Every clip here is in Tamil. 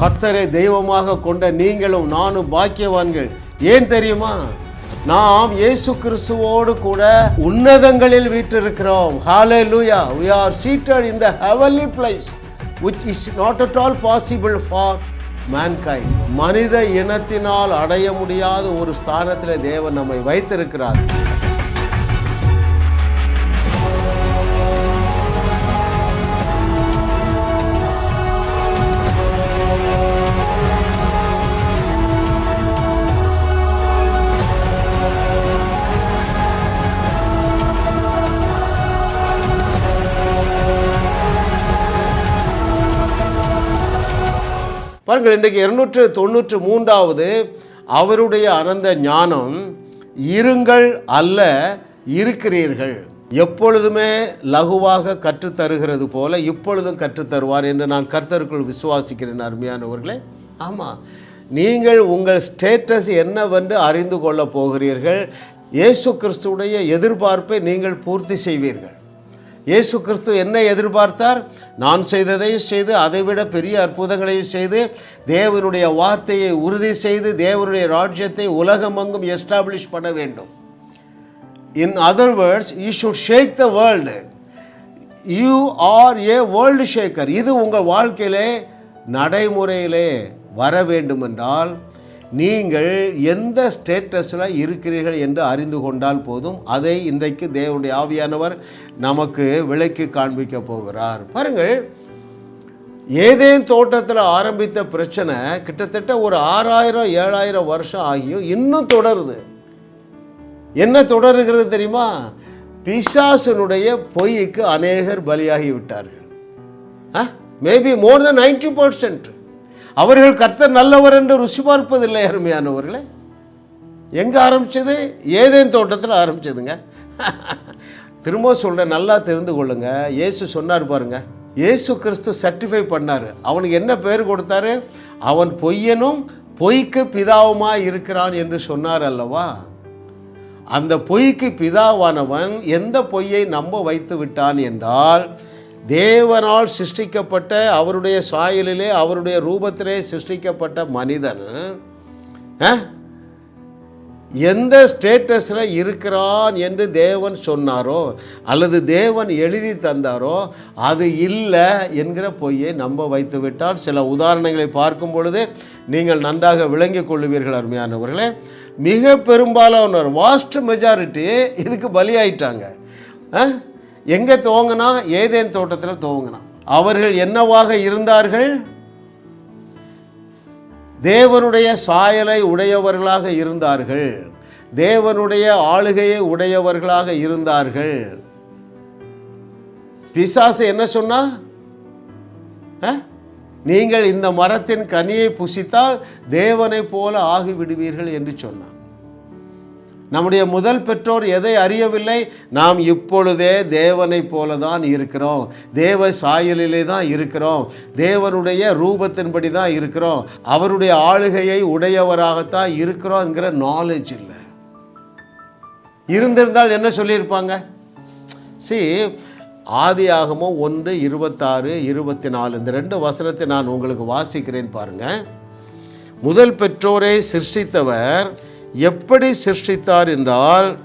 கர்த்தரை தெய்வமாக கொண்ட நீங்களும் நானும் பாக்கியவான்கள். ஏன் தெரியுமா? நாம் இயேசு கிறிஸ்துவோடு கூட உன்னதங்களில் வீற்றிருக்கிறோம். Hallelujah we are seated in the heavenly place which is not at all possible for mankind மனித இனத்தினால் அடைய முடியாத ஒரு ஸ்தானத்தில் தேவன் நம்மை வைத்திருக்கிறார். பாருங்கள் இன்றைக்கு இருநூற்று தொண்ணூற்று மூன்றாவது அவருடைய அனந்த ஞானம் இருங்கள் அல்ல இருக்கிறீர்கள். எப்பொழுதுமே லகுவாக கற்றுத்தருகிறது போல இப்பொழுதும் கற்றுத்தருவார் என்று நான் கர்த்தருக்குள் விசுவாசிக்கிறேன் அருமையானவர்களே. ஆமாம் நீங்கள் உங்கள் ஸ்டேட்டஸ் என்னவென்று அறிந்து கொள்ளப் போகிறீர்கள். இயேசு கிறிஸ்துடைய எதிர்பார்ப்பை நீங்கள் பூர்த்தி செய்வீர்கள். இயேசு கிறிஸ்து என்ன எதிர்பார்த்தார். நான் செய்ததையும் செய்து அதைவிட பெரிய அற்புதங்களையும் செய்து தேவனுடைய வார்த்தையை உறுதி செய்து தேவனுடைய ராஜ்யத்தை உலகமெங்கும் எஸ்டாப்ளிஷ் பண்ண வேண்டும். In other words you should shake the world you are a world shaker இது உங்கள் வாழ்க்கையிலே நடைமுறையிலே வர வேண்டுமென்றால் நீங்கள் எந்த ஸ்டேட்டஸில் இருக்கிறீர்கள் என்று அறிந்து கொண்டால் போதும். அதை இன்றைக்கு தேவனுடைய ஆவியானவர் நமக்கு விளக்கி காண்பிக்க போகிறார். பாருங்கள் ஏதேன் தோட்டத்தில் ஆரம்பித்த பிரச்சனை கிட்டத்தட்ட ஒரு ஆறாயிரம் ஏழாயிரம் வருஷம் ஆகியும் இன்னும் தொடருது. என்ன தொடருகிறது தெரியுமா? பிசாசனுடைய பொய்க்கு அநேகர் பலியாகி விட்டார்கள். Maybe more than ninety percent அவர்கள் கர்த்தர் நல்லவர் என்று ருசி பார்ப்பதில்லை அருமையானவர்களே. எங்கே ஆரம்பித்தது ஏதேன் தோட்டத்தில் ஆரம்பிச்சதுங்க. திரும்ப சொல்கிறேன் நல்லா தெரிந்து கொள்ளுங்க. இயேசு சொன்னார் பாருங்க இயேசு கிறிஸ்து சர்டிஃபை பண்ணார். அவனுக்கு என்ன பேர் கொடுத்தாரு? அவன் பொய்யனும் பொய்க்கு பிதாவுமாக இருக்கிறான் என்று சொன்னார் அல்லவா? அந்த பொய்க்கு பிதாவானவன் எந்த பொய்யை நம்ப வைத்து விட்டான் என்றால் தேவனால் சிருஷ்டிக்கப்பட்ட அவருடைய சாயலிலே அவருடைய ரூபத்திலே சிருஷ்டிக்கப்பட்ட மனிதன் ஆ, எந்த ஸ்டேட்டஸில் இருக்கிறான் என்று தேவன் சொன்னாரோ அல்லது தேவன் எழுதி தந்தாரோ அது இல்லை என்கிற பொய்யை நம்ப வைத்து விட்டால் சில உதாரணங்களை பார்க்கும் பொழுது நீங்கள் நன்றாக விளங்கிக் கொள்ளுவீர்கள் அருமையானவர்களே. மிக பெரும்பாலானவர் வாஸ்ட் மெஜாரிட்டி இதுக்கு பலியாயிட்டாங்க எங்கே துவங்கினா? ஏதேன் தோட்டத்தில் துவங்கினான் அவர்கள் என்னவாக இருந்தார்கள்? தேவனுடைய சாயலை உடையவர்களாக இருந்தார்கள். தேவனுடைய ஆளுகையை உடையவர்களாக இருந்தார்கள். பிசாசு என்ன சொன்னா? ஆ? நீங்கள் இந்த மரத்தின் கனியை புசித்தால் தேவனைப் போல ஆகிவிடுவீர்கள் என்று சொன்னான். நம்முடைய முதல் பெற்றோர் எதை அறியவில்லை? நாம் இப்பொழுதே தேவனைப் போல தான் இருக்கிறோம். தேவ சாயலிலே தான் இருக்கிறோம். தேவனுடைய ரூபத்தின்படி தான் இருக்கிறோம். அவருடைய ஆளுகையை உடையவராகத்தான் இருக்கிறோங்கிற நாலேஜ் இல்லை. இருந்திருந்தால் என்ன சொல்லியிருப்பாங்க? சி ஆதியாகமம் ஒன்று இருபத்தாறு இருபத்தி நாலு இந்த ரெண்டு வசனத்தை நான் உங்களுக்கு வாசிக்கிறேன் பாருங்கள் முதல் பெற்றோரை சிருஷித்தவர் எப்படி சிருஷ்டித்தார் என்றால்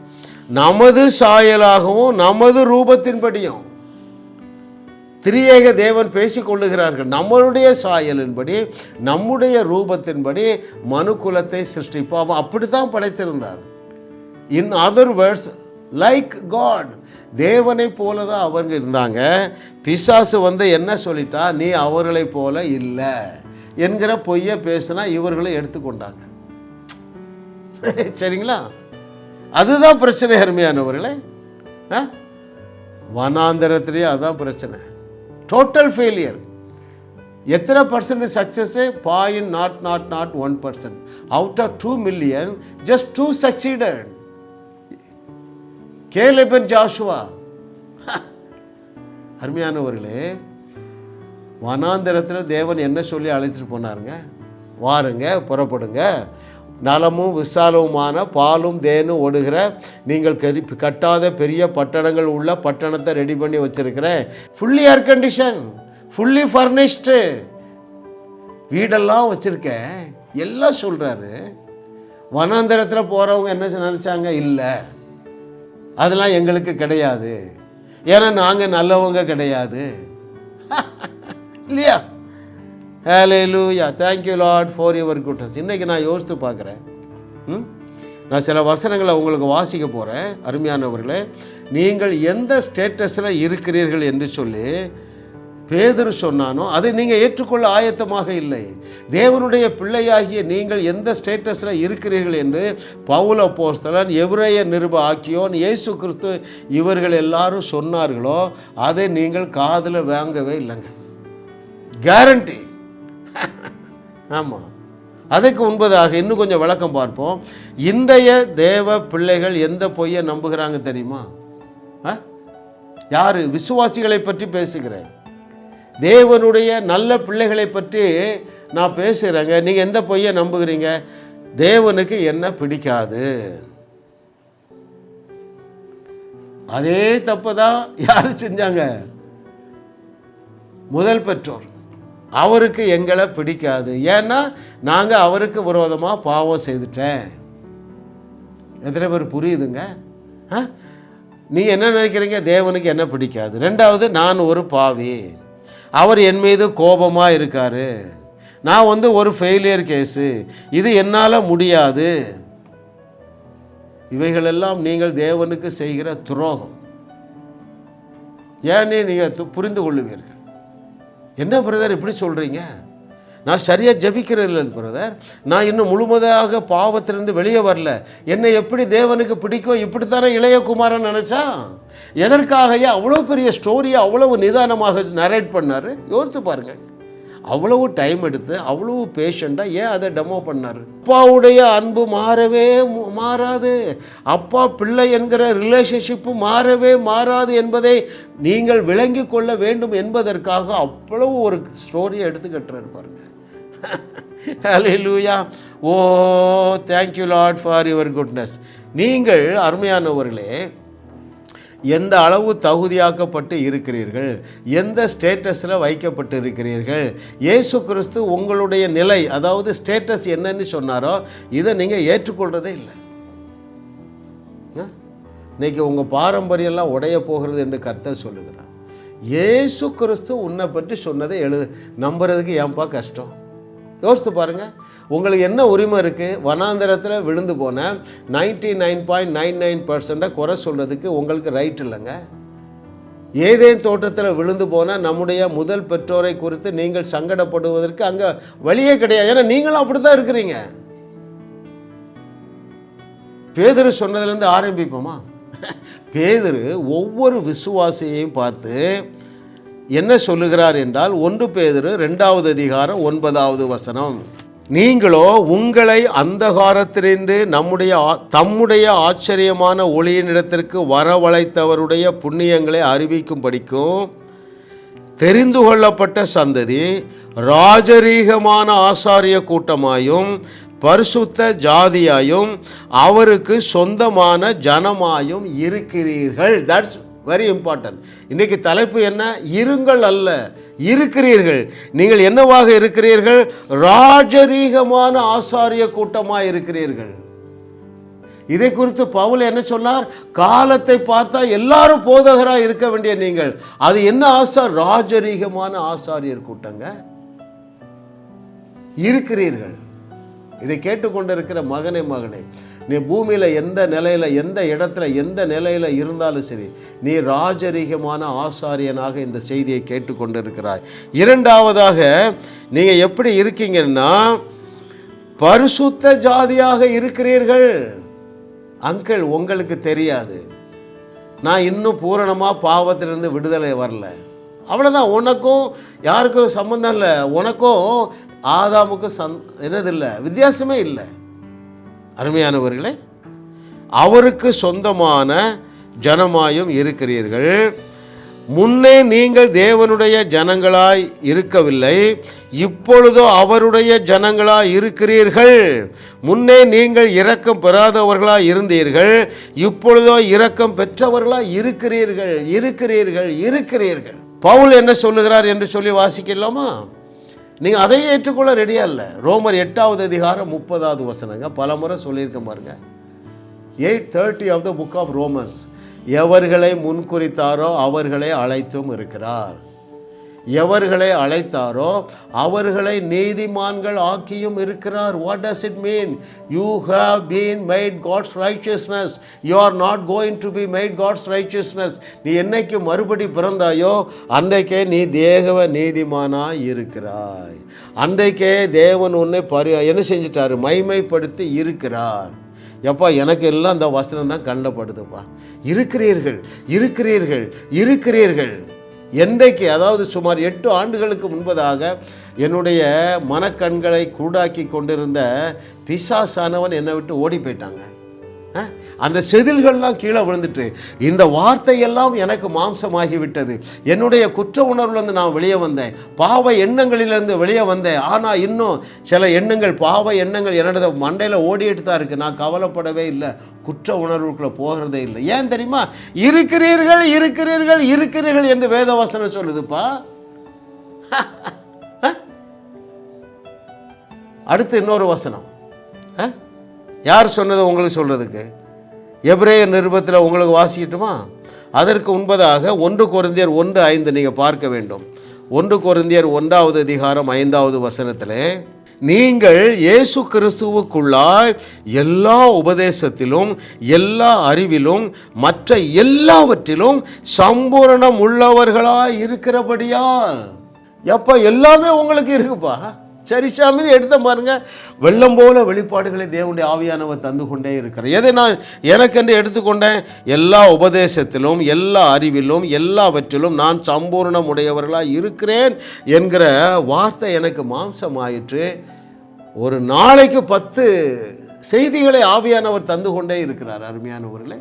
நமது சாயலாகவும் நமது ரூபத்தின்படியும். திரியேக தேவன் பேசிக்கொள்ளுகிறார்கள் நம்மளுடைய சாயலின்படி நம்முடைய ரூபத்தின்படி மனுக்குலத்தை சிருஷ்டிப்போம். அப்படி தான் படைத்திருந்தார். In other words like God தேவனை போல தான் அவங்க இருந்தாங்க. பிசாசு வந்து என்ன சொல்லிட்டா? நீ அவர்களைப் போல இல்லை என்கிற பொய்யை பேசினா இவர்களை எடுத்துக்கொண்டாங்க. சரிங்களா? அதுதான் பிரச்சனை அருமையானவர்களே. ஆ? வனாந்தரத்திலேயே அதுதான் பிரச்சனை. டோட்டல் ஃபெயிலியர் எத்தனை percent success point not not not one percent out of two million just two succeeded கேலபன் Joshua அருமையானவர்களே வனாந்தரத்தில் தேவன் என்ன சொல்லி அழைச்சிட்டு போனாருங்க? வாருங்க புறப்படுங்க. நலமும் விசாலவுமான பாலும் தேனும் ஓடுகிற நீங்கள் கரி கட்டாத பெரிய பட்டணங்கள் உள்ள பட்டணத்தை ரெடி பண்ணி வச்சுருக்கிறேன் fully air condition fully furnished வீடெல்லாம் வச்சுருக்கேன் எல்லாம் சொல்கிறாரு வனாந்தரத்தில் போகிறவங்க என்ன நினச்சாங்க? இல்லை. அதெல்லாம் எங்களுக்கு கிடையாது. ஏன்னா நாங்கள் நல்லவங்க கிடையாது. இல்லையா? Hallelujah thank you lot for your goodness இன்றைக்கி நான் யோசித்து பார்க்குறேன். ம்? நான் சில வசனங்களை உங்களுக்கு வாசிக்க போகிறேன் அருமையானவர்களே. நீங்கள் எந்த ஸ்டேட்டஸில் இருக்கிறீர்கள் என்று சொல்லி பேதர் சொன்னானோ அதை நீங்கள் ஏற்றுக்கொள்ள ஆயத்தமாக இல்லை. தேவனுடைய பிள்ளையாகிய நீங்கள் எந்த ஸ்டேட்டஸில் இருக்கிறீர்கள் என்று பவுல போஸ்தலன் எவ்ரேய நிருப ஆக்கியோன் இயேசு கிறிஸ்து இவர்கள் எல்லாரும் சொன்னார்களோ அதை நீங்கள் காதில் வாங்கவே இல்லைங்க. கேரண்டி ஆமாம் அதுக்கு முன்பதாக இன்னும் கொஞ்சம் விளக்கம் பார்ப்போம். இன்றைய தேவ பிள்ளைகள் எந்த பொய்யை நம்புகிறாங்க தெரியுமா? ஆ? யார்? விசுவாசிகளை பற்றி பேசுகிறேன். தேவனுடைய நல்ல பிள்ளைகளை பற்றி நான் பேசுகிறேங்க நீங்கள் எந்த பொய்யை நம்புகிறீங்க? தேவனுக்கு என்ன பிடிக்காது? அதே தப்பு தான் யார் செஞ்சாங்க? முதல் பெற்றோர். அவருக்கு எங்களை பிடிக்காது. ஏன்னா நாங்கள் அவருக்கு விரோதமாக பாவம் செய்துட்டேன். எத்தனை பேர் புரியுதுங்க? ஆ? நீங்கள் என்ன நினைக்கிறீங்க? தேவனுக்கு என்ன பிடிக்காது. ரெண்டாவது நான் ஒரு பாவி. அவர் என் மீது கோபமாக இருக்கார். நான் வந்து ஒரு ஃபெயிலியர் கேஸு இது என்னால் முடியாது. இவைகளெல்லாம் நீங்கள் தேவனுக்கு செய்கிற துரோகம். ஏன்னே நீங்கள் புரிந்து கொள்ளுவீர்கள். என்ன பிரதர் இப்படி சொல்கிறீங்க நான் சரியாக ஜபிக்கிறது இல்லை பிரதர் நான் இன்னும் முழுமதாக பாவத்திலிருந்து வெளியே வரல. என்னை எப்படி தேவனுக்கு பிடிக்கும்? இப்படித்தானே இளையகுமாரன் நினச்சா எதற்காகையே? அவ்வளோ பெரிய ஸ்டோரியை அவ்வளவு நிதானமாக நரேட் பண்ணார்? யோசித்து பாருங்கள் அவ்வளவு டைம் எடுத்து அவ்வளவு பேஷண்ட்டாக ஏன் அதை டெமோ பண்ணார்? அப்பாவுடைய அன்பு மாறவே மு- மாறாது. அப்பா பிள்ளை என்கிற ரிலேஷன்ஷிப்பு மாறவே மாறாது என்பதை நீங்கள் விளங்கி கொள்ள வேண்டும் என்பதற்காக அவ்வளவு ஒரு ஸ்டோரியை எடுத்து பாருங்கள் பாருங்க. Hallelujah oh thank you lot for your goodness நீங்கள் அருமையானவர்களே எந்த அளவு தகுதியாக்கப்பட்டு இருக்கிறீர்கள்? எந்த ஸ்டேட்டஸில் வைக்கப்பட்டு இருக்கிறீர்கள் இயேசு கிறிஸ்து உங்களுடைய நிலை அதாவது ஸ்டேட்டஸ் என்னன்னு சொன்னாரோ இதை நீங்கள் ஏற்றுக்கொள்கிறதே இல்லை. ஆ? இன்னைக்கு உங்கள் பாரம்பரியம்லாம் உடைய போகிறது என்று கர்த்தர் சொல்லுகிறார். இயேசு கிறிஸ்து உன்னை பற்றி சொன்னதை எழுது நம்புறதுக்கு ஏன்பா கஷ்டம்? யோசித்து பாருங்கள் உங்களுக்கு என்ன உரிமை இருக்குது வனாந்திரத்தில் விழுந்து போன ninety nine point nine nine பர்சண்ட்டை குறை சொல்கிறதுக்கு உங்களுக்கு ரைட் இல்லைங்க. ஏதேன் தோட்டத்தில் விழுந்து போனால் நம்முடைய முதல் பெற்றோரை குறித்து நீங்கள் சங்கடப்படுவதற்கு அங்கே வழியே கிடையாது. ஏன்னா நீங்களும் அப்படி தான் இருக்கிறீங்க. பேதர் சொன்னதுலேருந்து ஆரம்பிப்போமா? பேதர் ஒவ்வொரு விசுவாசியையும் பார்த்து என்ன சொல்லுகிறார் என்றால் ஒன்று பேதரு ரெண்டாவது அதிகாரம் ஒன்பதாவது வசனம். நீங்களோ உங்களை அந்தகாரத்திலிருந்து நம்முடைய ஆ- தம்முடைய ஆச்சரியமான ஒளியினிடத்திற்கு வரவழைத்தவருடைய புண்ணியங்களை அறிவிக்கும்படிக்கும் தெரிந்து கொள்ளப்பட்ட சந்ததி ராஜரீகமான ஆசாரிய கூட்டமாயும் பரிசுத்த ஜாதியாயும் அவருக்கு சொந்தமான ஜனமாயும் இருக்கிறீர்கள். தட்ஸ் வெரி இம்பார்ட்டன்ட் இன்னைக்கு தலைப்பு என்ன? இருங்கள் அல்ல இருக்கிறீர்கள். நீங்கள் என்னவாக இருக்கிறீர்கள்? ராஜரீகமான ஆசாரிய கூட்டமாக இருக்கிறீர்கள். இதை குறித்து பவுல் என்ன சொன்னார்? காலத்தை பார்த்தா எல்லாரும் போதகராக இருக்க வேண்டிய நீங்கள். அது என்ன ஆசார்? ராஜரீகமான ஆசாரியர் கூட்டங்க. இருக்கிறீர்கள். இதை கேட்டுக்கொண்டிருக்கிற மகனே மகனே நீ பூமியில் எந்த நிலையில் எந்த இடத்துல எந்த நிலையில் இருந்தாலும் சரி நீ ராஜரீகமான ஆசாரியனாக இந்த செய்தியை கேட்டுக்கொண்டிருக்கிறாய். இரண்டாவதாக நீங்கள் எப்படி இருக்கீங்கன்னா பரிசுத்த ஜாதியாக இருக்கிறீர்கள். அங்கிள் உங்களுக்கு தெரியாது. நான் இன்னும் பூரணமாக பாவத்திலிருந்து விடுதலை வரல. அவ்வளோதான் உனக்கும் யாருக்கும் சம்மந்தம் இல்லை. உனக்கும் ஆதாமுக்கும் சந் என்னதில்லை வித்தியாசமே இல்லை. அருமையானவர்களே அவருக்கு சொந்தமான ஜனமாயும் இருக்கிறீர்கள். முன்னே நீங்கள் தேவனுடைய ஜனங்களாய் இருக்கவில்லை இப்பொழுதோ அவருடைய ஜனங்களாய் இருக்கிறீர்கள். முன்னே நீங்கள் இரக்கம் பெறாதவர்களாய் இருந்தீர்கள் இப்பொழுதோ இரக்கம் பெற்றவர்களாய் இருக்கிறீர்கள் இருக்கிறீர்கள் இருக்கிறீர்கள். பவுல் என்ன சொல்லுகிறார் என்று சொல்லி வாசிக்கலாமா? நீங்கள் அதை ஏற்றுக்கொள்ள ரெடியாக இல்லை. ரோமர் எட்டாவது அதிகாரம் முப்பதாவது வசனங்க பல முறை சொல்லியிருக்க பாருங்க. Eight thirty of the book of Romans எவர்களை முன்குறித்தாரோ அவர்களை அழைத்தும் இருக்கிறார். எவர்களை அழைத்தாரோ அவர்களை நீதிமான்கள் ஆக்கியும் இருக்கிறார். What does it mean you have been made God's righteousness you are not going to be made God's righteousness நீ என்னைக்கு மறுபடி பிறந்தாயோ அன்றைக்கே நீ தேகவ நீதிமானாக இருக்கிறாய். அன்றைக்கே தேவன் உன்னை பரி என்ன செஞ்சிட்டாரு? மைமைப்படுத்தி இருக்கிறார். எப்பா எனக்கு எல்லாம் அந்த வசனம் தான் கண்டப்படுதுப்பா. இருக்கிறீர்கள் இருக்கிறீர்கள் இருக்கிறீர்கள். என்றைக்கு அதாவது சுமார் எட்டு ஆண்டுகளுக்கு முன்பதாக என்னுடைய மனக்கண்களை குருடாக்கி கொண்டிருந்த பிசாசானவன் என்னை விட்டு ஓடி போயிட்டாங்க. அந்த செதில்கள்லாம் கீழே விழுந்துட்டு இந்த வார்த்தையெல்லாம் எனக்கு மாம்சமாகிவிட்டது. என்னுடைய குற்ற உணர்வுலேருந்து நான் வெளியே வந்தேன். பாவ எண்ணங்களிலிருந்து வெளியே வந்தேன். ஆனால் இன்னும் சில எண்ணங்கள் பாவ எண்ணங்கள் என்னோட மண்டையில் ஓடிட்டு தான் இருக்குது நான் கவலைப்படவே இல்லை. குற்ற உணர்வுக்குள்ளே போகிறதே இல்லை. ஏன் தெரியுமா? இருக்கிறீர்கள் இருக்கிறீர்கள் இருக்கிறீர்கள் என்று வேதவாசனம் சொல்லுதுப்பா. அடுத்து இன்னொரு வசனம். ஆ? யார் சொன்னது உங்களுக்கு சொல்கிறதுக்கு எபிரேய நிருபத்தில் உங்களுக்கு வாசிக்கட்டுமா? அதற்கு உண்பதாக ஒன்று குறந்தியர் ஒன்று ஐந்து நீங்கள் பார்க்க வேண்டும். ஒன்று கொரிந்தியர் ஒன்றாவது அதிகாரம் ஐந்தாவது வசனத்தில் நீங்கள் இயேசு கிறிஸ்துவுக்குள்ளாய் எல்லா உபதேசத்திலும் எல்லா அறிவிலும் மற்ற எல்லாவற்றிலும் சம்பூரணம் உள்ளவர்களாய் இருக்கிறபடியால். எப்போ எல்லாமே உங்களுக்கு இருக்குப்பா. சரி சாமின்னு எடுத்த பாருங்க. வெள்ளம் போல வெளிப்பாடுகளை தேவனுடைய ஆவியானவர் தந்து கொண்டே இருக்கிறார். எதை நான் எனக்கென்று எடுத்துக்கொண்டேன் எல்லா உபதேசத்திலும் எல்லா அறிவிலும் எல்லாவற்றிலும் நான் சம்பூர்ணம் உடையவர்களாக இருக்கிறேன் என்கிற வார்த்தை எனக்கு மாம்சமாயிற்று. ஒரு நாளைக்கு பத்து செய்திகளை ஆவியானவர் தந்து கொண்டே இருக்கிறார் அருமையானவர்களே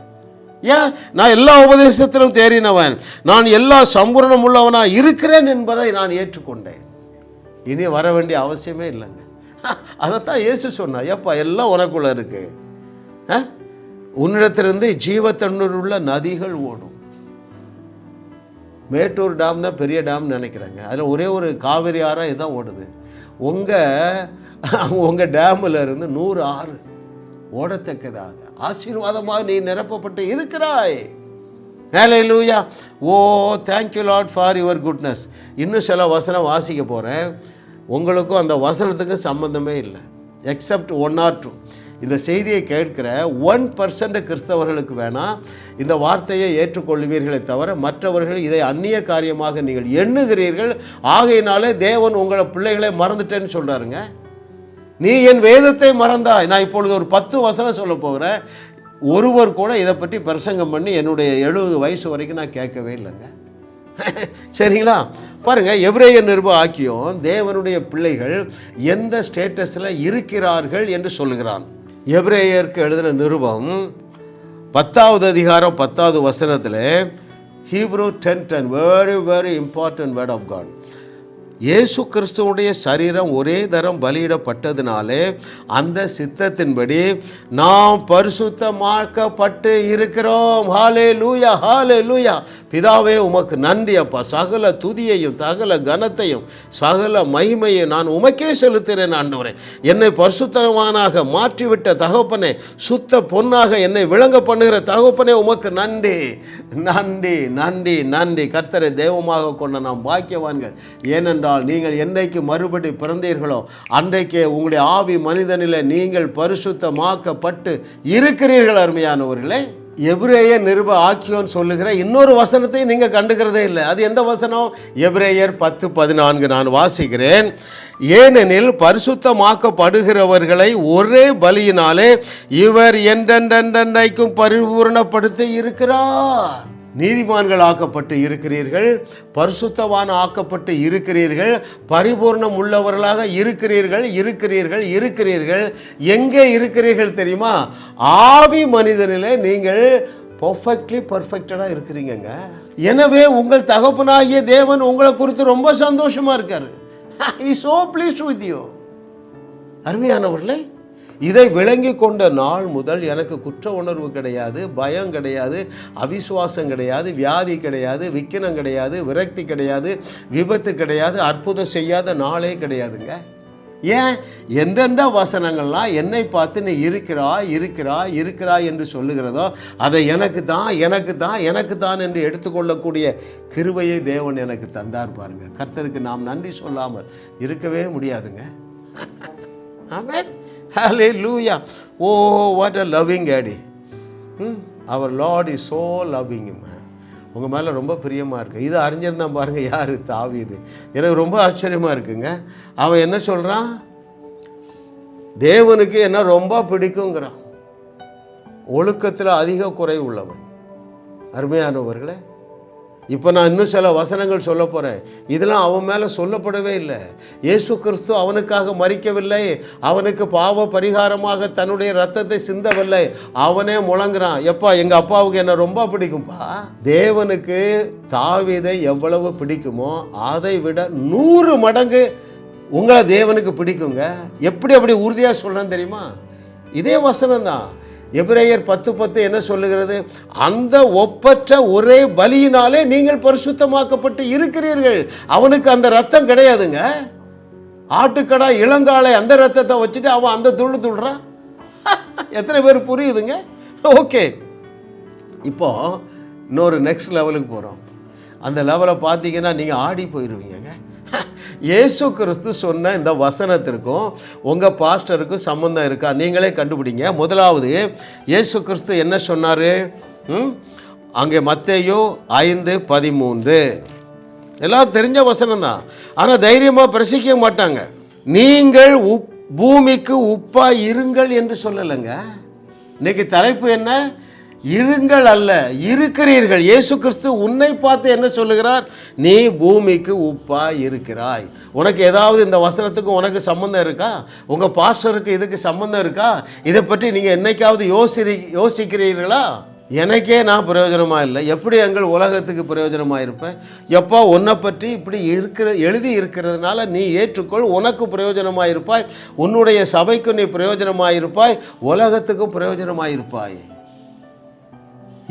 ஏன்? நான் எல்லா உபதேசத்திலும் தேறினவன். நான் எல்லா சம்பூர்ணம் உள்ளவனாக இருக்கிறேன் என்பதை நான் ஏற்றுக்கொண்டேன். இனி வர வேண்டிய அவசியமே இல்லைங்க. அதைத்தான் இயேசு சொன்னார். ஏப்பா எல்லாம் உனக்குள்ளே இருக்கு. ஆ? உன்னிடத்திலிருந்து ஜீவத்தண்ணூர் உள்ள நதிகள் ஓடும். மேட்டூர் டேம் தான் பெரிய டேம்னு நினைக்கிறாங்க. அதில் ஒரே ஒரு காவிரி ஆறாக இதான் ஓடுது. உங்கள் உங்கள் டேமில் இருந்து நூறு ஆறு ஓடத்தக்கதாக ஆசீர்வாதமாக நீ நிரப்பப்பட்டு இருக்கிறாய். மேலே hallelujah oh thank you lot for your goodness இன்னும் சில வசனம் வாசிக்க போகிறேன் உங்களுக்கும் அந்த வசனத்துக்கு சம்மந்தமே இல்லை. எக்ஸப்ட் ஒன் ஆர் டூ இந்த செய்தியை கேட்கிற ஒன் பர்சன்ட் கிறிஸ்தவர்களுக்கு வேணால் இந்த வார்த்தையை ஏற்றுக்கொள்வீர்களே தவிர மற்றவர்கள் இதை அந்நிய காரியமாக நீங்கள் எண்ணுகிறீர்கள். ஆகையினாலே தேவன் உங்களை பிள்ளைகளை மறந்துட்டேன்னு சொல்கிறாருங்க நீ என் வேதத்தை மறந்தாய். நான் இப்பொழுது ஒரு பத்து வசனம் சொல்ல போகிறேன். ஒருவர் கூட இதை பற்றி பிரசங்கம் பண்ணி என்னுடைய எழுபது வயசு வரைக்கும் நான் கேட்கவே இல்லைங்க. சரிங்களா? பாருங்கள் எவ்ரேய நிருப தேவனுடைய பிள்ளைகள் எந்த ஸ்டேட்டஸில் இருக்கிறார்கள் என்று சொல்லுகிறான். எவ்ரேயருக்கு எழுதின நிருபம் பத்தாவது அதிகாரம் பத்தாவது வசனத்தில் Hebrew ten ten very very important word of God இயேசு கிறிஸ்துவனுடைய சரீரம் ஒரே தரம் பலியிடப்பட்டதினாலே அந்த சித்தத்தின்படி நாம் பரிசுத்தமாக்கப்பட்டு இருக்கிறோம். ஹாலே லூயா ஹாலே லூயா பிதாவே உமக்கு நன்றி அப்பா. சகல துதியையும் சகல கனத்தையும் சகல மகிமையும் நான் உமக்கே செலுத்துகிறேன் ஆண்டவரே. என்னை பரிசுத்தமானாக மாற்றிவிட்ட தகப்பனே சுத்த பொன்னாக என்னை விளங்க பண்ணுகிற தகப்பனே உமக்கு நன்றி. நன்றி நன்றி நன்றி. கர்த்தரை தெய்வமாக கொண்ட நாம் பாக்கியவான்கள். ஏனென்றால் நீங்கள் என்னைக்கு மறுபடி பிறந்தீர்களோ அன்றைக்கே உங்களுடைய ஆவி மனிதனில் நீங்கள் பரிசுத்தமாக்கப்பட்டு இருக்கிறீர்கள் அருமையானவர்களே. எபிரேய நிருப ஆக்கியோன்னு சொல்லுகிற இன்னொரு வசனத்தை நீங்கள் கண்டுக்கிறதே இல்லை. அது எந்த வசனம்? எபிரேயர் பத்து பதினான்கு நான் வாசிக்கிறேன். ஏனெனில் பரிசுத்தமாக்கப்படுகிறவர்களை ஒரே பலியினாலே இவர் என்றென்றென்றைக்கும் பரிபூரணப்படுத்தி இருக்கிறார். நீதிமான்கள் ஆக்கப்பட்டு இருக்கிறீர்கள் பரிசுத்தவான் ஆக்கப்பட்டு இருக்கிறீர்கள் பரிபூர்ணம் உள்ளவர்களாக இருக்கிறீர்கள் இருக்கிறீர்கள் இருக்கிறீர்கள். எங்கே இருக்கிறீர்கள் தெரியுமா? ஆவி மனிதனிலே நீங்கள் பர்ஃபெக்ட்லி பர்ஃபெக்டடாக இருக்கிறீங்கங்க. எனவே உங்கள் தகப்பனாகிய தேவன் உங்களை குறித்து ரொம்ப சந்தோஷமாக இருக்கார். He so pleased with you அருமையானவர்களே இதை விளங்கி கொண்ட நாள் முதல் எனக்கு குற்ற உணர்வு கிடையாது பயம் கிடையாது அவிசுவாசம் கிடையாது வியாதி கிடையாது விக்கினம் கிடையாது விரக்தி கிடையாது விபத்து கிடையாது அற்புதம் செய்யாத நாளே கிடையாதுங்க. ஏன்? எந்தெந்த வசனங்கள்லாம் என்னை பார்த்து நீ இருக்கிறா இருக்கிறா இருக்கிறா என்று சொல்லுகிறதோ அதை எனக்கு தான் எனக்கு தான் எனக்கு தான் என்று எடுத்துக்கொள்ளக்கூடிய கிருபையை தேவன் எனக்கு தந்தார் பாருங்க. கர்த்தருக்கு நாம் நன்றி சொல்லாமல் இருக்கவே முடியாதுங்க. Amen hallelujah oh what a loving daddy our Lord is so loving உங்கள் மேலே ரொம்ப பிரியமாக இருக்குது இது அறிஞ்சிருந்தான் பாருங்கள் யார்? தாவிது. எனக்கு ரொம்ப ஆச்சரியமாக இருக்குங்க. அவன் என்ன சொல்கிறான் தேவனுக்கு என்ன ரொம்ப பிடிக்குங்கிறான். ஒழுக்கத்தில் அதிக குறை உள்ளவன். அருமையானவர்களே இப்போ நான் இன்னும் சில வசனங்கள் சொல்ல போகிறேன் இதெல்லாம் அவன் மேலே சொல்லப்படவே இல்லை. இயேசு கிறிஸ்து அவனுக்காக மறிக்கவில்லை அவனுக்கு பாவ பரிகாரமாக தன்னுடைய ரத்தத்தை சிந்தவில்லை. அவனே முழங்குறான். எப்பா எங்கள் அப்பாவுக்கு என்ன ரொம்ப பிடிக்கும்பா? தேவனுக்கு தாவிதை எவ்வளவு பிடிக்குமோ அதை விட நூறு மடங்கு உங்களை தேவனுக்கு பிடிக்குங்க. எப்படி அப்படி உறுதியாக சொல்கிறேன் தெரியுமா? இதே வசனம் தான் எபிரேயர் பத்து பத்து என்ன சொல்லுகிறது? அந்த ஒப்பற்ற ஒரே பலியினாலே நீங்கள் பரிசுத்தமாக்கப்பட்டு இருக்கிறீர்கள். அவனுக்கு அந்த ரத்தம் கிடையாதுங்க. ஆட்டுக்கடா இளங்காலை அந்த ரத்தத்தை வச்சுட்டு அவன் அந்த துள்ளு துள்றான் எத்தனை பேர் புரியுதுங்க? ஓகே. இப்போ இன்னொரு நெக்ஸ்ட் லெவலுக்கு போகிறோம் அந்த லெவலை பார்த்தீங்கன்னா நீங்கள் ஆடி போயிடுவீங்கங்க இயேசு கிறிஸ்து சொன்ன இந்த வசனத்திற்கும் உங்கள் பாஸ்டருக்கும் சம்மந்தம் இருக்கா? நீங்களே கண்டுபிடிங்க. முதலாவது இயேசு கிறிஸ்து என்ன சொன்னார்? அங்கே மத்தையோ ஐந்து பதிமூன்று. எல்லாரும் தெரிஞ்ச வசனம் தான் ஆனால் தைரியமாக பிரசிக்க மாட்டாங்க. நீங்கள் உப் பூமிக்கு உப்பாக இருங்கள் என்று சொல்லலைங்க. இன்னைக்கு தலைப்பு என்ன? இருங்கள் அல்ல இருக்கிறீர்கள். இயேசு கிறிஸ்து உன்னை பார்த்து என்ன சொல்லுகிறார்? நீ பூமிக்கு உப்பா இருக்கிறாய். உனக்கு ஏதாவது இந்த வசனத்துக்கு உனக்கு சம்மந்தம் இருக்கா? உங்கள் பாஸ்டருக்கு இதுக்கு சம்மந்தம் இருக்கா? இதை பற்றி நீங்கள் என்னைக்காவது யோசி யோசிக்கிறீர்களா? எனக்கே நான் பிரயோஜனமாக இல்லை. எப்படி எங்கள் உலகத்துக்கு பிரயோஜனமாக இருப்பேன்? எப்போ உன்னை பற்றி இப்படி இருக்கிற எழுதி இருக்கிறதுனால நீ ஏற்றுக்கொள். உனக்கு பிரயோஜனமாக இருப்பாய். உன்னுடைய சபைக்கும் நீ பிரயோஜனமாக இருப்பாய். உலகத்துக்கும் பிரயோஜனமாக இருப்பாய்.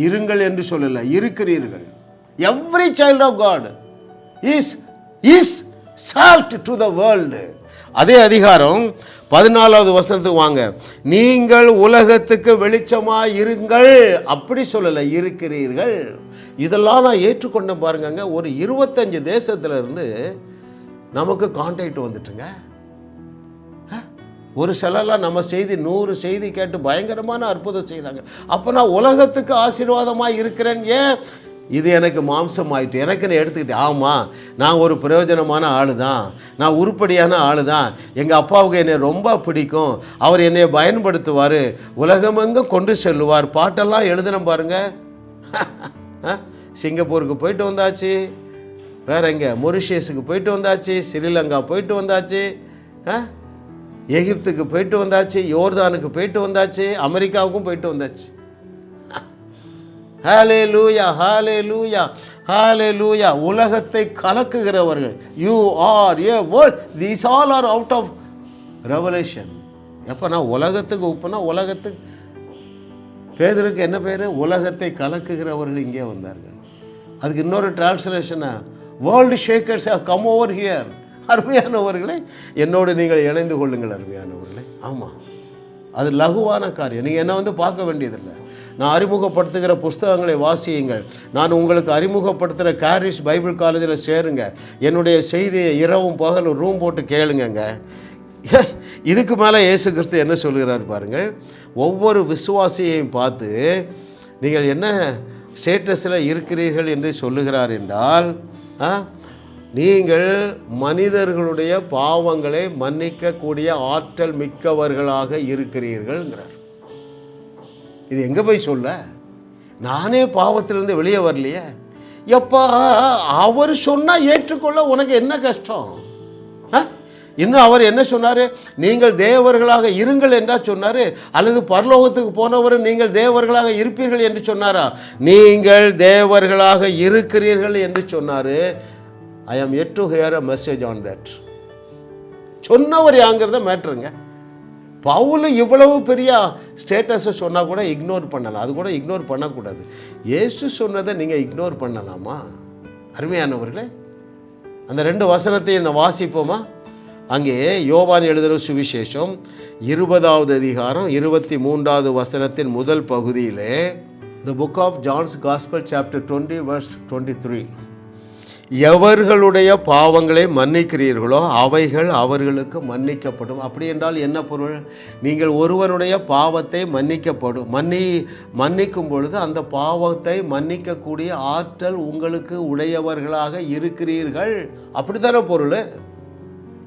இருங்கள் என்று சொல்லலை இருக்கிறீர்கள். Every child of God is is salt to the world அதே அதிகாரம் பதினாலாவது வசனத்துக்கு வாங்க. நீங்கள் உலகத்துக்கு வெளிச்சமாக இருங்கள். அப்படி சொல்லலை இருக்கிறீர்கள். இதெல்லாம் நான் ஏற்றுக்கொண்டேன் பாருங்கங்க. ஒரு இருபத்தஞ்சு தேசத்துல இருந்து நமக்கு கான்டாக்ட் வந்துட்டுங்க. ஒரு சிலர்லாம் நம்ம செய்தி நூறு செய்தி கேட்டு பயங்கரமான அற்புதம் செய்கிறாங்க அப்போ நான் உலகத்துக்கு ஆசீர்வாதமாக இருக்கிறேன் ஏன்? இது எனக்கு மாம்சம் ஆயிட்டு எனக்கு நான் எடுத்துக்கிட்டேன் ஆமாம் நான் ஒரு பிரயோஜனமான ஆள் தான் நான் உருப்படியான ஆள் தான் எங்கள் அப்பாவுக்கு என்னை ரொம்ப பிடிக்கும் அவர் என்னை பயன்படுத்துவார் உலகமெங்கும் கொண்டு செல்லுவார் பாட்டெல்லாம் எழுதின பாருங்க. ஆ? சிங்கப்பூருக்கு போயிட்டு வந்தாச்சு வேற எங்கே மொரிஷியஸுக்கு போயிட்டு வந்தாச்சு ஸ்ரீலங்கா போயிட்டு வந்தாச்சு ஆ? எகிப்துக்கு போயிட்டு வந்தாச்சு யோர்தானுக்கு போயிட்டு வந்தாச்சு அமெரிக்காவுக்கும் போயிட்டு வந்தாச்சு. ஹாலே லூயா ஹாலே லூயா ஹாலே லூயா உலகத்தை கலக்குகிறவர்கள் you are a world these all are out of Revelation எப்போ நான் உலகத்துக்கு உப்புனா உலகத்துக்கு. பேதருக்கு என்ன பேர்? உலகத்தை கலக்குகிறவர்கள் இங்கே வந்தார்கள். அதுக்கு இன்னொரு டிரான்ஸ்லேஷனா world shakers how come over here அருமையானவர்களே என்னோடு நீங்கள் இணைந்து கொள்ளுங்கள் அருமையானவர்களே. ஆமாம் அது லகுவான காரியம். நீங்கள் என்ன வந்து பார்க்க வேண்டியதில்லை. நான் அறிமுகப்படுத்துகிற புஸ்தகங்களை வாசியுங்கள். நான் உங்களுக்கு அறிமுகப்படுத்துகிற காரிஸ் பைபிள் காலேஜில் சேருங்க. என்னுடைய செய்தியை இரவும் பகலும் ரூம் போட்டு கேளுங்கங்க. இதுக்கு மேலே இயேசு கிறிஸ்து என்ன சொல்கிறார் பாருங்கள். ஒவ்வொரு விசுவாசியையும் பார்த்து நீங்கள் என்ன ஸ்டேட்டஸில் இருக்கிறீர்கள் என்று சொல்லுகிறார் என்றால் ஆ, நீங்கள் மனிதர்களுடைய பாவங்களை மன்னிக்கக்கூடிய ஆற்றல் மிக்கவர்களாக இருக்கிறீர்கள்ங்கிறார். இது எங்கே போய் சொல்ல? நானே பாவத்திலிருந்து வெளியே வரலையே. எப்பா அவர் சொன்னால் ஏற்றுக்கொள்ள உனக்கு என்ன கஷ்டம்? ஆ? இன்னும் அவர் என்ன சொன்னார்? நீங்கள் தேவர்களாக இருங்கள் என்றா சொன்னார். அல்லது பரலோகத்துக்கு போனவர் நீங்கள் தேவர்களாக இருப்பீர்கள் என்று சொன்னாரா? நீங்கள் தேவர்களாக இருக்கிறீர்கள் என்று சொன்னார். I am at to hear a message on that சொன்னவர் யாங்கிறத மேட்ருங்க. பவுல் இவ்வளவு பெரிய ஸ்டேட்டஸை சொன்னால் கூட இக்னோர் பண்ணலாம் அது கூட இக்னோர் பண்ணக்கூடாது. ஏசு சொன்னதை நீங்கள் இக்னோர் பண்ணலாமா? அருமையானவர்களே அந்த ரெண்டு வசனத்தை நான் வாசிப்போமா? அங்கே யோவான் எழுதுகிற சுவிசேஷம் இருபதாவது அதிகாரம் இருபத்தி மூன்றாவது வசனத்தின் முதல் பகுதியிலே the book of John's gospel chapter twenty verse twenty three எவர்களுடைய பாவங்களை மன்னிக்கிறீர்களோ அவைகள் அவர்களுக்கு மன்னிக்கப்படும். அப்படி என்றால் என்ன பொருள்? நீங்கள் ஒருவனுடைய பாவத்தை மன்னிக்கப்படும். மன்னி மன்னிக்கும் பொழுது அந்த பாவத்தை மன்னிக்கக்கூடிய ஆற்றல் உங்களுக்கு உடையவர்களாக இருக்கிறீர்கள். அப்படித்தானே பொருள்?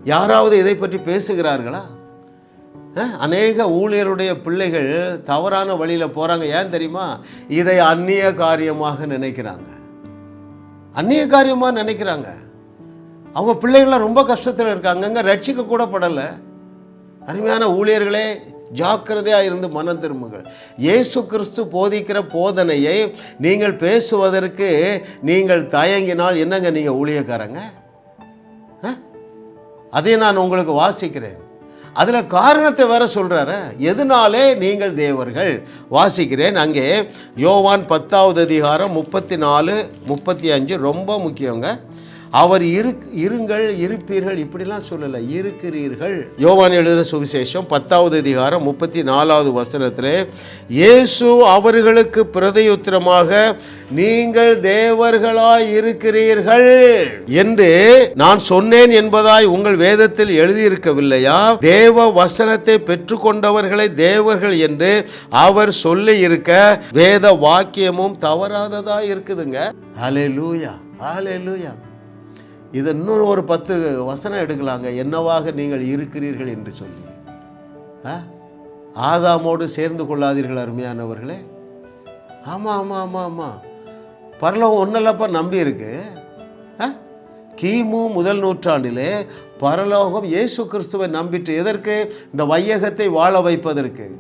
யாராவது இதை பற்றி பேசுகிறார்களா? அநேக ஊழியருடைய பிள்ளைகள் தவறான வழியில் போகிறாங்க ஏன் தெரியுமா? இதை அந்நிய காரியமாக நினைக்கிறாங்க. அந்நிய காரியமாக நினைக்கிறாங்க. அவங்க பிள்ளைகள்லாம் ரொம்ப கஷ்டத்தில் இருக்காங்க. அங்கே ரட்சிக்க கூட படலை. அருமையான ஊழியர்களே ஜாக்கிரதையாக இருந்து மனம் திரும்புங்கள். இயேசு கிறிஸ்து போதிக்கிற போதனையை நீங்கள் பேசுவதற்கு நீங்கள் தயங்கினால் என்னங்க நீங்கள் ஊழியக்காரங்க? ஆ? அதை நான் உங்களுக்கு வாசிக்கிறேன். அதில் காரணத்தை வேற சொல்கிறாரு எதனாலே நீங்கள் தேவர்கள்? வாசிக்கிறேன் அங்கே. யோவான் பத்தாவது அதிகாரம் முப்பத்தி நாலு முப்பத்தி அஞ்சு ரொம்ப முக்கியங்க. அவர் இரு இருங்கள் இருப்பீர்கள் இப்படிலாம் சொல்லலை. இருக்கிறீர்கள். யோவான் எழுதுகிற சுவிசேஷம் பத்தாவது அதிகாரம் முப்பத்தி நாலாவது வசனத்திலே இயேசு அவர்களுக்கு பிரதியுத்திரமாக நீங்கள் தேவர்களாய் இருக்கிறீர்கள் என்று நான் சொன்னேன் என்பதாய் உங்கள் வேதத்தில் எழுதியிருக்கவில்லையா? தேவ வசனத்தை பெற்றுக்கொண்டவர்களை தேவர்கள் என்று அவர் சொல்லி இருக்க வேத வாக்கியமும் தவறாததா இருக்குதுங்க. ஹலே லூயா ஹலே லூயா இது இன்னொரு ஒரு பத்து வசனம் எடுக்கலாங்க. என்னவாக நீங்கள் இருக்கிறீர்கள் என்று சொல்லி. ஆ? ஆதாமோடு சேர்ந்து கொள்ளாதீர்கள் அருமையானவர்களே. ஆமாம் ஆமாம் ஆமாம் ஆமாம் பரலோகம் ஒன்றல்லப்பா நம்பி இருக்கு. ஆ? கிமு முதல் நூற்றாண்டிலே பரலோகம் இயேசு கிறிஸ்துவை நம்பிட்டு எதற்கு? இந்த வையகத்தை வாழ வைப்பதற்கு.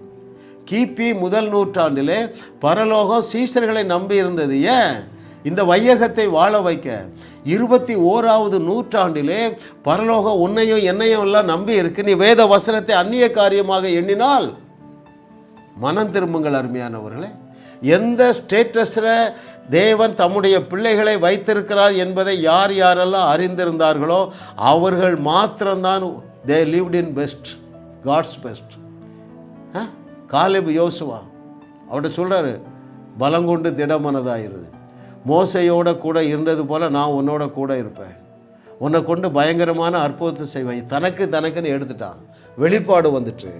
கிபி முதல் நூற்றாண்டிலே பரலோகம் சீசர்களை நம்பி இருந்தது. ஏன்? இந்த வையகத்தை வாழ வைக்க இருபத்தி ஓராவது நூற்றாண்டிலே பரலோகம் உன்னையும் என்னையும் எல்லாம் நம்பி இருக்கு. நீ வேத வசனத்தை அந்நிய காரியமாக எண்ணினால் மனம் திரும்புங்கள் அருமையானவர்களே. எந்த ஸ்டேட்டஸில் தேவன் தம்முடைய பிள்ளைகளை வைத்திருக்கிறார் என்பதை யார் யாரெல்லாம் அறிந்திருந்தார்களோ அவர்கள் மாத்திரம்தான் they lived in best God's best Caleb யோசுவா அவர்கிட்ட சொல்கிறாரு பலங்கொண்டு திடமனதாயிருது மோசையோட கூட இருந்தது போல் நான் உன்னோட கூட இருப்பேன். உன்னை கொண்டு பயங்கரமான அற்புதத்தை செய்வேன். தனக்கு தனக்குன்னு எடுத்துட்டான். வெளிப்பாடு வந்துட்டு.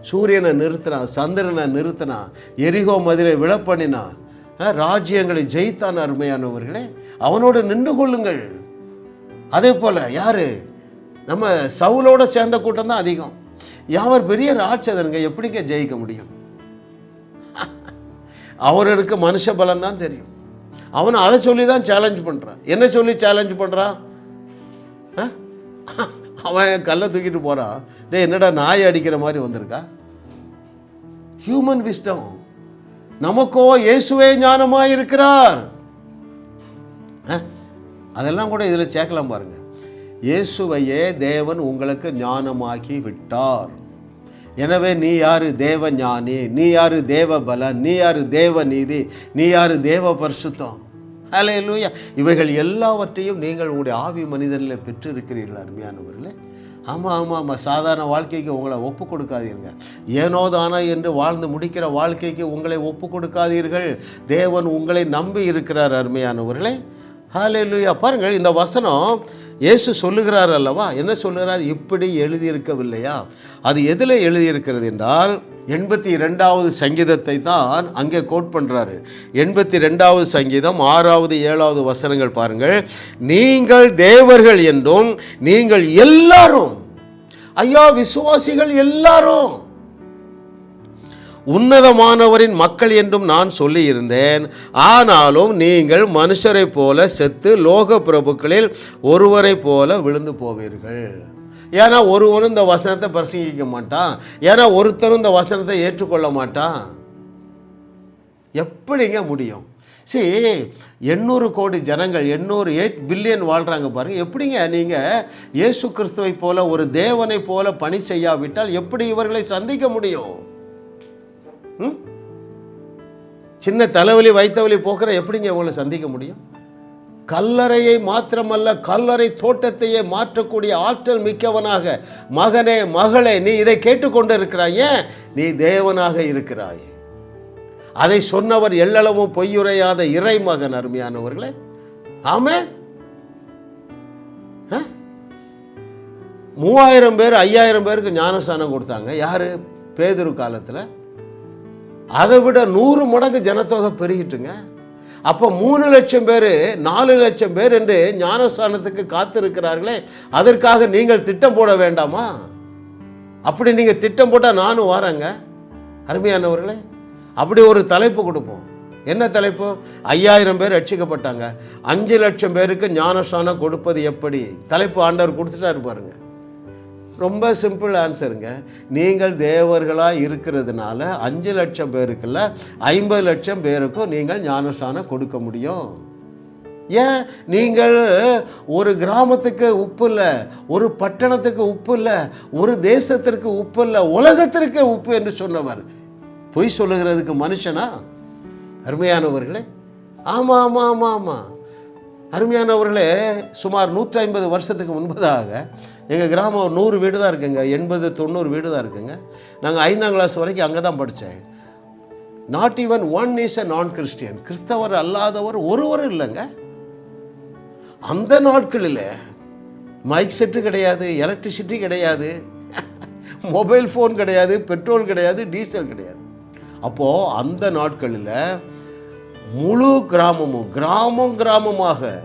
சூரியனை நிறுத்தினான் சந்திரனை நிறுத்தினான் எரிகோ மதிரை விழப்பண்ணினான். ராஜ்யங்களை ஜெயித்தான் அருமையானவர்களே. அவனோடு நின்று கொள்ளுங்கள். அதே போல் யார்? நம்ம சவுலோட சேர்ந்த கூட்டம் தான் அதிகம். யாவர் பெரிய ராட்சதனுங்க எப்படிங்க ஜெயிக்க முடியும்? அவருக்கு மனுஷ பலம் தான் தெரியும். அவன் அதை சொல்லி தான் சேலஞ்ச் பண்ணுறான் என்ன சொல்லி சேலஞ்ச் பண்ணுறான் அவன் கல்லை தூக்கிட்டு போகிறான் டே என்னடா நாய் அடிக்கிற மாதிரி வந்திருக்கா? ஹியூமன் விஸ்டம் நமக்கோ இயேசுவே ஞானமாக இருக்கிறார் அதெல்லாம் கூட இதில் சேர்க்கலாம் பாருங்க. இயேசுவையே தேவன் உங்களுக்கு ஞானமாக்கி விட்டார். எனவே நீ யாரு தேவ ஞானி? நீ யாரு தேவ பலன்? நீ யாரு தேவ நீதி? நீ யாரு தேவ பரிசுத்தம்? அலே லூயா இவைகள் எல்லாவற்றையும் நீங்கள் உங்களுடைய ஆவி மனிதனில் பெற்றிருக்கிறீர்கள் அருமையானவர்களே. ஆமாம் ஆமாம் ஆமாம் சாதாரண வாழ்க்கைக்கு உங்களை ஒப்பு கொடுக்காதீர்கள். ஏனோ தானோ என்று வாழ்ந்து முடிக்கிற வாழ்க்கைக்கு உங்களை ஒப்பு கொடுக்காதீர்கள். தேவன் உங்களை நம்பி இருக்கிறார் அருமையானவர்களே. ஹalleluya. பாருங்கள் இந்த வசனம் இயேசு சொல்லுகிறார் அல்லவா? என்ன சொல்லுகிறார்? இப்படி எழுதியிருக்கவில்லையா? அது எதில் எழுதியிருக்கிறது என்றால் எண்பத்தி ரெண்டாவது சங்கீதத்தை தான் அங்கே கோட் பண்ணுறாரு எண்பத்தி ரெண்டாவது சங்கீதம் ஆறாவது ஏழாவது வசனங்கள் பாருங்கள். நீங்கள் தேவர்கள் என்றும் நீங்கள் எல்லாரும் ஐயா விசுவாசிகள் எல்லாரும் உன்னதமானவரின் மக்கள் என்றும் நான் சொல்லியிருந்தேன். ஆனாலும் நீங்கள் மனுஷரைப் போல செத்து லோக பிரபுக்களில் ஒருவரைப் போல விழுந்து போவீர்கள். ஏன்னா ஒருவனும் இந்த வசனத்தை பிரசங்கிக்க மாட்டான். ஏன்னா ஒருத்தரும் இந்த வசனத்தை ஏற்றுக்கொள்ள மாட்டான். எப்படிங்க முடியும்? சரி எண்ணூறு கோடி ஜனங்கள் எண்ணூறு எயிட் பில்லியன் வாழ்கிறாங்க பாருங்கள் எப்படிங்க நீங்கள் இயேசு கிறிஸ்துவை போல ஒரு தேவனை போல பணி செய்யாவிட்டால் எப்படி இவர்களை சந்திக்க முடியும்? சின்ன தலைவலி வைத்தவலி போக்குற எப்படிங்க உங்களை சந்திக்க முடியும்? கல்லறையை மாத்திரமல்ல கல்லறை தோட்டத்தையே மாற்றக்கூடிய ஆற்றல் மிக்கவனாக மகனே மகளே நீ இதை கேட்டுக்கொண்டு இருக்கிறாய் ஏன்? நீ தேவனாக இருக்கிறாய். அதை சொன்னவர் எள்ளளவும் பொய்யுரையாத இறைமகன் அருமையானவர்களே. ஆமே ஆ? மூவாயிரம் பேர் ஐயாயிரம் பேருக்கு ஞானஸ்தானம் கொடுத்தாங்க. யாரு? பேதுரு காலத்தில். அதை விட நூறு மடங்கு ஜனத்தொகை பெருகிட்டுங்க. அப்போ மூணு லட்சம் பேர் நாலு லட்சம் பேர் என்று ஞானஸ்தானத்துக்கு காத்திருக்கிறார்களே அதற்காக நீங்கள் திட்டம் போட வேண்டாமா? அப்படி நீங்கள் திட்டம் போட்டால் நானும் வரேங்க. அருமையானவர்களே அப்படி ஒரு தலைப்பு கொடுப்போம். என்ன தலைப்பு? ஐயாயிரம் பேர் ரட்சிக்கப்பட்டாங்க. அஞ்சு லட்சம் பேருக்கு ஞானஸ்தானம் கொடுப்பது எப்படி? தலைப்பு ஆண்டவர் கொடுத்துட்டா இருப்பாருங்க ரொம்ப சிம்பிள் ஆன்சருங்க நீங்கள் தேவர்களாக இருக்கிறதுனால அஞ்சு லட்சம் பேருக்குல்ல ஐம்பது லட்சம் பேருக்கும் நீங்கள் ஞானஸ்தானம் கொடுக்க முடியும். ஏன்? நீங்கள் ஒரு கிராமத்துக்கு உப்பு இல்லை ஒரு பட்டணத்துக்கு உப்பு இல்லை ஒரு தேசத்திற்கு உப்பு இல்லை உலகத்திற்கு உப்பு என்று சொன்னவர். பொய் சொல்லுகிறதுக்கு மனுஷனா? அருமையானவர்களே. ஆமாம் ஆமாம் ஆமாம் ஆமாம் அருமையானவர்களே சுமார் நூற்றி ஐம்பது வருஷத்துக்கு முன்பதாக எங்கள் கிராமம் ஒரு நூறு வீடு தான் இருக்குங்க. எண்பது தொண்ணூறு வீடு தான் இருக்குங்க. நாங்கள் ஐந்தாம் கிளாஸ் வரைக்கும் அங்கே தான் படித்தேன் not even one is a non Christian கிறிஸ்தவர் அல்லாதவர் ஒருவரும் இல்லைங்க. அந்த நாட்களில் மைக் செட்டு கிடையாது எலக்ட்ரிசிட்டி கிடையாது மொபைல் ஃபோன் கிடையாது பெட்ரோல் கிடையாது டீசல் கிடையாது. அப்போது அந்த நாட்களில் முழு கிராமமும் கிராமம் கிராமமாக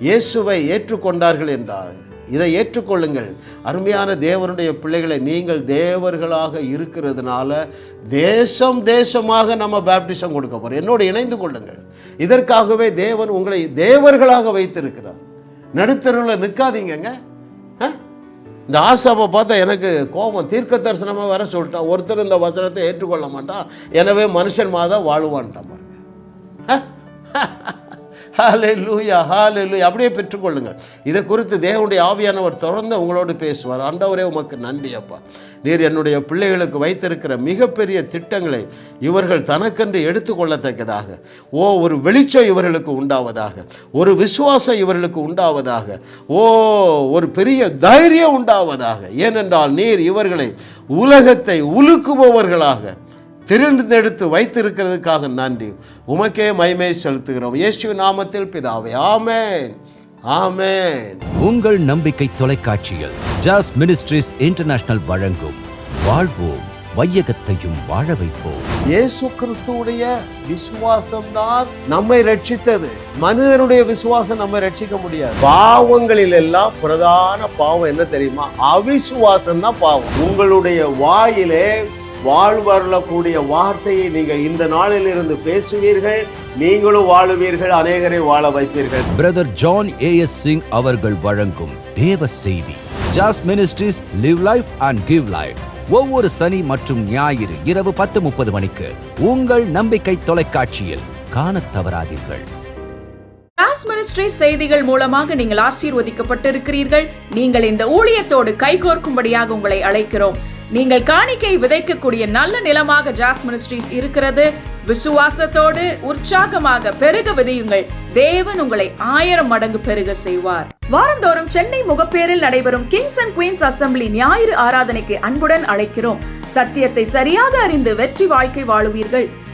இயேசுவை ஏற்றுக்கொண்டார்கள் என்றால் இதை ஏற்றுக்கொள்ளுங்கள். அருமையான தேவனுடைய பிள்ளைகளை நீங்கள் தேவர்களாக இருக்கிறதுனால தேசம் தேசமாக நம்ம பேப்டிசம் கொடுக்க போகிறோம் என்னோடு இணைந்து கொள்ளுங்கள். இதற்காகவே தேவன் உங்களை தேவர்களாக வைத்திருக்கிறார். நடுத்தருவில் நிற்காதீங்கங்க. ஆ? இந்த ஆசாப்பை பார்த்தா எனக்கு கோபம். தீர்க்க தரிசனமாக வர சொல்லிட்டான். ஒருத்தர் இந்த வசனத்தை ஏற்றுக்கொள்ள மாட்டான். எனவே மனுஷன் மாதம் வாழுவான்ட்டான் ஹாலே லூயா ஹாலே லூயா அப்படியே பெற்றுக்கொள்ளுங்கள். இதை குறித்து தேவனுடைய ஆவியானவர் தொடர்ந்து உங்களோடு பேசுவார். ஆண்டவரே உமக்கு நன்றி அப்பா. நீர் என்னுடைய பிள்ளைகளுக்கு வைத்திருக்கிற மிகப்பெரிய திட்டங்களை இவர்கள் தனக்கென்று எடுத்துக்கொள்ளத்தக்கதாக ஓ ஒரு வெளிச்சம் இவர்களுக்கு உண்டாவதாக ஒரு விசுவாசம் இவர்களுக்கு உண்டாவதாக ஓ ஒரு பெரிய தைரியம் உண்டாவதாக. ஏனென்றால் நீர் இவர்களை உலகத்தை உலுக்குபவர்களாக திருந்தெடுத்து வைத்திருக்கிறதுக்காக நன்றி. உமக்கே மகிமை செலுத்துகிறோம். இயேசு நாமத்தில் பிதாவே ஆமென். ஆமென். உங்கள் நம்பிக்கை தொலைக்காட்சியில் ஜாஸ் மினிஸ்ட்ரிஸ் இன்டர்நேஷனல் வழங்கும் வாழ்வோம் வையகத்தையும் வாழ வைப்போம். இயேசு கிறிஸ்துவுடைய விசுவாசம் தான் நம்மை ரட்சித்தது. மனிதனுடைய விசுவாசம் நம்மை ரட்சிக்க முடியாது. பாவங்களில் எல்லாம் பிரதான பாவம் என்ன தெரியுமா? அவிசுவாசம் தான் பாவம். உங்களுடைய வாயிலே வாழ்வருளக்கூடிய வார்த்தையை நீங்கள் இந்த நாளில் இருந்து பேசுவீர்கள். நீங்களும் வாழுவீர்கள் அநேகரை வாழ வைப்பீர்கள். Brother John A S Singh அவர்கள் வழங்கும் தேவ செய்தி. ஜாஸ் ministries live life and give life ஒவ்வொரு சனி மற்றும் ஞாயிறு இரவு பத்து முப்பது மணிக்கு உங்கள் நம்பிக்கை தொலைக்காட்சியில் காணத் தவறாதீர்கள். கிளாஸ் மினிஸ்ட்ரி செய்திகள் மூலமாக நீங்கள் ஆசீர்வதிக்கப்பட்டிருக்கிறீர்கள். நீங்கள் இந்த ஊழியத்தோடு கைகோர்க்கும்படியாக உங்களை அழைக்கிறோம். நீங்கள் காணிக்கை விதைக்கக்கூடிய நல்ல நிலமாக ஜாஸ் மினிஸ்ட்ரீஸ் இருக்கிறது. விசுவாசத்தோடு உற்சாகமாக பெருக விதையுங்கள். தேவன் உங்களை ஆயிரம் மடங்கு பெருக செய்வார். வாரந்தோறும் சென்னை முகப்பேரில் நடைபெறும் கிங்ஸ் அண்ட் குயின்ஸ் அசெம்பிளி ஞாயிறு ஆராதனைக்கு அன்புடன் அழைக்கிறோம். சத்தியத்தை சரியாக அறிந்து வெற்றி வாழ்க்கை வாழுவீர்கள்.